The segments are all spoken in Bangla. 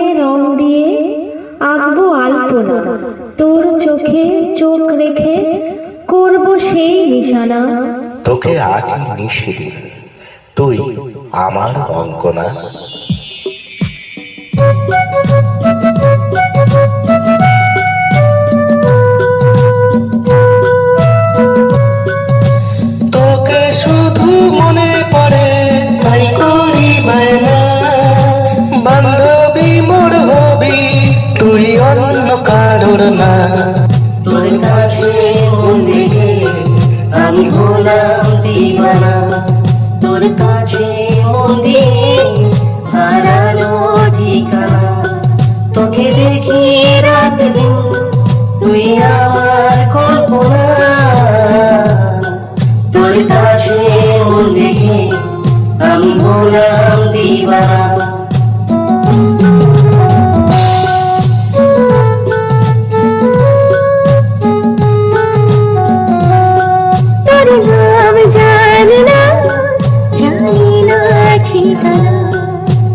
মনে রং দিয়ে আঁকবো আলপনা। তোর চোখে চোখ রেখে করব সেই নিশানা। তোকে আঁকি নিশিদিন। তুই আমার অঙ্কনা। না তোর কাছে মন্দিরে আমি হলাম দিবানা। তোর কাছে মন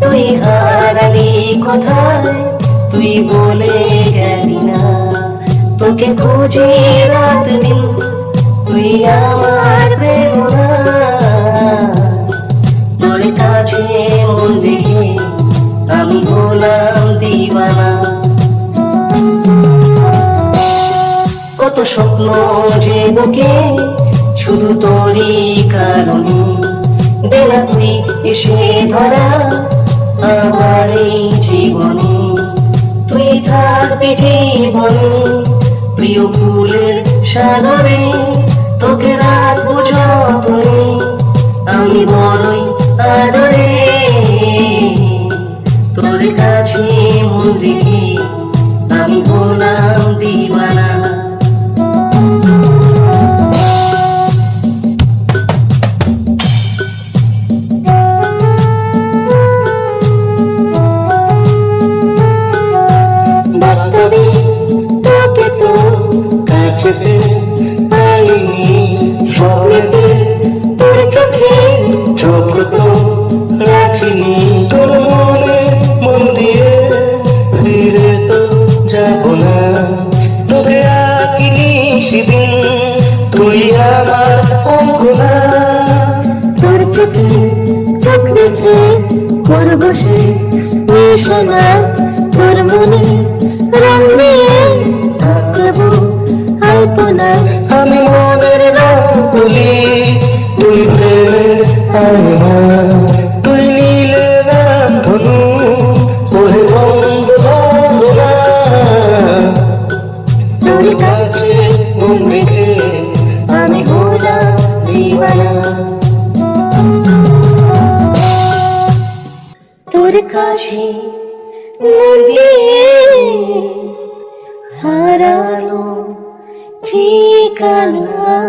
তুই হারালি কোথায়? তুই বলে গেলি না। তোকে খুঁজি রাত দিন তুই আমার প্রেরণা। তোর কাছে মন রেখে আমি হলাম দিবানা কত স্বপ্ন যে বুকে, শুধু তোরই কারণে। দেনা তুই এসে ধরা আমার এই জীবনে। তুই থাকবি জীবনে প্রিয় ফুলের সাগরে তোকে পাইনি স্বপ্নেতে তোর চোখে চোখ তো রাখিনি, তোর মনে মন দিয়ে ফিরে তো যাব না। তোকে সেদিন, তুই আমার তোর চোখে চোখ রেখে সে তোর মনে রং আলপনা আমি মনের রং তুলি তুই প্রেমে আয়না তুই নীলে নাম ধনু বন্ধ বন্ধনা তোর কাছে মন আমি হলাম দিওয়ানা। তোর কাছে মন দিয়ে হারালো ঠিকানা